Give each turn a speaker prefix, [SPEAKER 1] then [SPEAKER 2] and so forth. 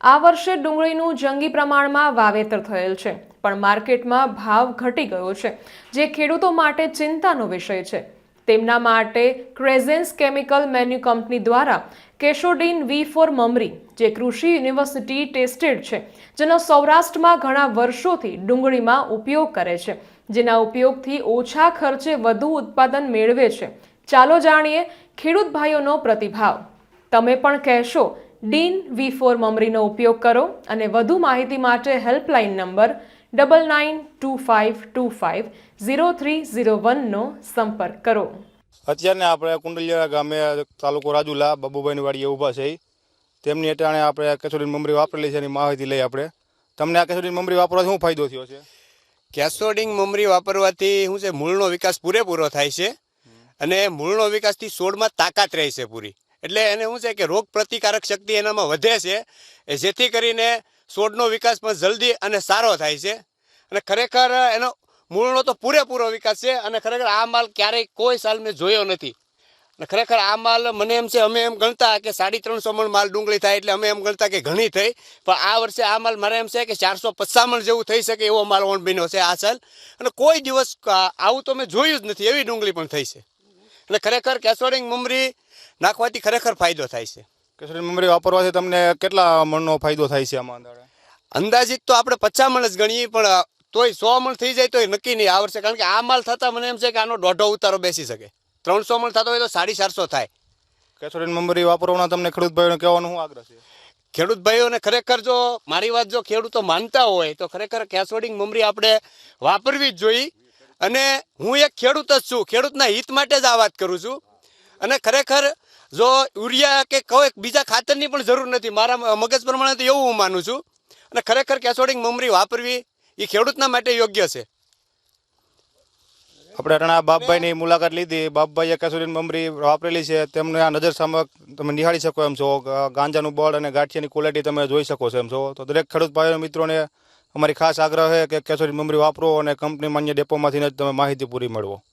[SPEAKER 1] આ વર્ષે ડુંગળીનું જંગી પ્રમાણમાં વાવેતર થયેલ છે, પણ માર્કેટમાં ભાવ ઘટી ગયો છે, જે ખેડૂતો માટે ચિંતાનો વિષય છે. તેમના માટે ક્રેઝેન્સ કેમિકલ મેન્યુ કંપની દ્વારા કેશોડીન વી ફોર મમરી, જે કૃષિ યુનિવર્સિટી ટેસ્ટેડ છે, જેનો સૌરાષ્ટ્રમાં ઘણા વર્ષોથી ડુંગળીમાં ઉપયોગ કરે છે, જેના ઉપયોગથી ઓછા ખર્ચે વધુ ઉત્પાદન મેળવે છે. ચાલો જાણીએ ખેડૂત ભાઈઓનો પ્રતિભાવ. તમે પણ કહેશો ડીન વી ફોર મમરીનો ઉપયોગ કરો અને વધુ માહિતી માટે helpline number double nine two five two five zero three zero વનનો સંપર્ક કરો.
[SPEAKER 2] અત્યારને આપણે કુંડલિયા ગામે તાલુકો રાજુલા બાબુભાઈની વાડીએ ઊભા છે. તેમની અટાણે આપણે કેસોડીન મમરી વાપરેલી છે એની માહિતી લઈ આપણે. તમને આ કેસોડીન મમરી વાપરવાથી શું ફાયદો થયો છે?
[SPEAKER 3] કેસોડિંગ મમરી વાપરવાથી શું છે મૂળનો વિકાસ પૂરેપૂરો થાય છે. અને મૂળનો વિકાસથી છોડમાં તાકાત રહે છે પૂરી. એટલે એને શું છે કે રોગ પ્રતિકારક શક્તિ એનામાં વધે છે જેથી કરીને છોડનો વિકાસ પણ જલ્દી અને સારો થાય છે. અને ખરેખર એનો મૂળનો તો પૂરેપૂરો વિકાસ છે અને ખરેખર આ માલ ક્યારેય કોઈ સાલ મેં જોયો નથી. અને ખરેખર આ માલ મને એમ છે, અમે એમ ગણતા કે સાડી ત્રણસો મણ માલ ડુંગળી થાય એટલે અમે એમ ગણતા કે ઘણી થઈ. પણ આ વર્ષે આ માલ મારે એમ છે કે ચારસો મણ જેવું થઈ શકે એવો માલ ઓણ બન્યો છે આ સાલ. અને કોઈ દિવસ આવું તો મેં જોયું જ નથી, એવી ડુંગળી પણ થઈ છે. એટલે ખરેખર કેસોડિંગ મમરી નાખવાથી ખરેખર ફાયદો થાય છે.
[SPEAKER 2] કેસરી મમરી વાપરવાથી તમને કેટલા મણનો ફાયદો થાય છે આમાં અંદાજે?
[SPEAKER 3] અંદાજિત તો આપણે પચાસ મણ જ ગણીએ પણ તોય સો મણ થઈ જાય તોય નક્કી નહીં આવડશે કારણ કે આ માલ થતા મને એમ છે કે આનો દોઢો ઉતારો બેસી શકે. ત્રણસો મણ થતો હોય તો સાડી ચારસો થાય.
[SPEAKER 2] કેસરી મમરી વાપરવાના તમને ખેડૂત ભાઈઓને કહેવાનું હું આગ્રહ છે?
[SPEAKER 3] ખેડૂત ભાઈઓને ખરેખર જો મારી વાત જો ખેડૂતો માનતા હોય તો ખરેખર કેસોડિંગ મમરી આપણે વાપરવી જ જોઈએ. અને હું એક ખેડૂત જ છું ખેડૂતના હિત માટે જ આ વાત કરું છું. અને ખરેખર જો યુરિયા કે કોઈ બીજા ખાતરની પણ જરૂર નથી. મારા મગજ પ્રમાણે તો એવું હું માનું છું. અને ખરેખર કેસોડિંગ મમરી વાપરવી એ ખેડૂતના માટે યોગ્ય છે.
[SPEAKER 2] આપણે રણા બાપભાઈની મુલાકાત લીધી. બાપભાઈએ કેસોડીન મમરી વાપરેલી છે. તેમને આ નજર સામે તમે નિહાળી શકો એમ છો. ગાંજાનું બળ અને ગાંઠિયાની ક્વોલિટી તમે જોઈ શકો છો એમ છો. તો દરેક ખેડૂત ભાઈઓ, મિત્રોને અમારી ખાસ આગ્રહ છે કે કેસોડીન મમરી વાપરો અને કંપની માન્ય ડેપોમાંથી જ તમે માહિતી પૂરી મેળવો.